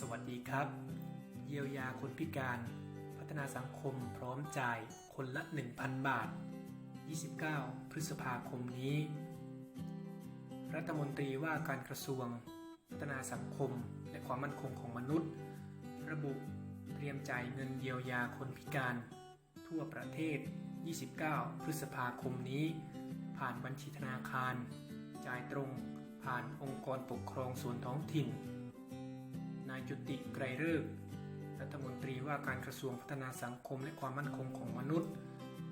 สวัสดีครับ เยียวยาคนพิการ พัฒนาสังคมพร้อมจ่ายคนละ 1,000 บาท 29 พฤษภาคมนี้ รัฐมนตรีว่าการกระทรวง พัฒนาสังคมและความมั่นคงของมนุษย์ ระบุเตรียมจ่ายเงินเยียวยาคนพิการ ทั่วประเทศ 29 พฤษภาคมนี้ ผ่านบัญชีธนาคาร จ่ายตรงผ่านองค์กรปกครองส่วนท้องถิ่นนายจุติไกรฤกษ์รัฐมนตรีว่าการกระทรวงพัฒนาสังคมและความมั่นคงของมนุษย์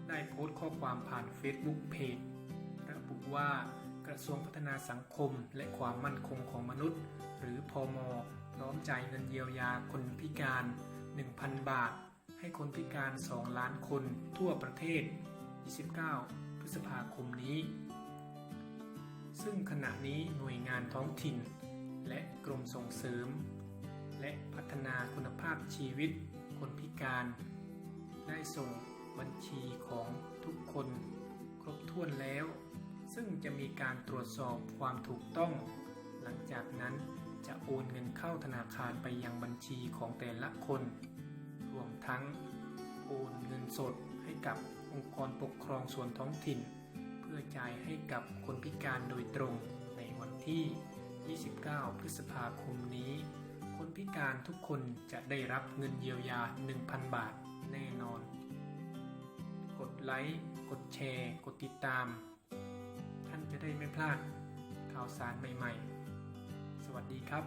ได้โพสต์ข้อความผ่าน Facebook เพจระบุว่ากระทรวงพัฒนาสังคมและความมั่นคงของมนุษย์ หรือพอมพร้อมจ่ายเงินเยียวยาคนพิการ 1,000 บาท ให้คนพิการ 2 ล้านคนทั่วประเทศ 29 พฤษภาคมนี้ ซึ่งขณะนี้หน่วยงานท้องถิ่น และกรมส่งเสริม ฒนาคุณภาพชีวิตคนพิการ ได้ส่งบัญชีของทุกคนครบถ้วนแล้ว ซึ่งจะมีการตรวจสอบความถูกต้อง หลังจากนั้นจะโอนเงินเข้าธนาคารไปยังบัญชีของแต่ละคน รวมทั้งโอนเงินสดให้กับองค์กรปกครองส่วนท้องถิ่น เพื่อจ่ายให้กับคนพิการโดยตรงในวันที่ 29 พฤษภาคมนี้ คนพิการทุกคนจะได้รับเงินเยียวยา 1,000 บาทแน่นอน กดไลค์ กดแชร์ กดติดตาม ท่านจะได้ไม่พลาดข่าวสารใหม่ ๆ สวัสดีครับ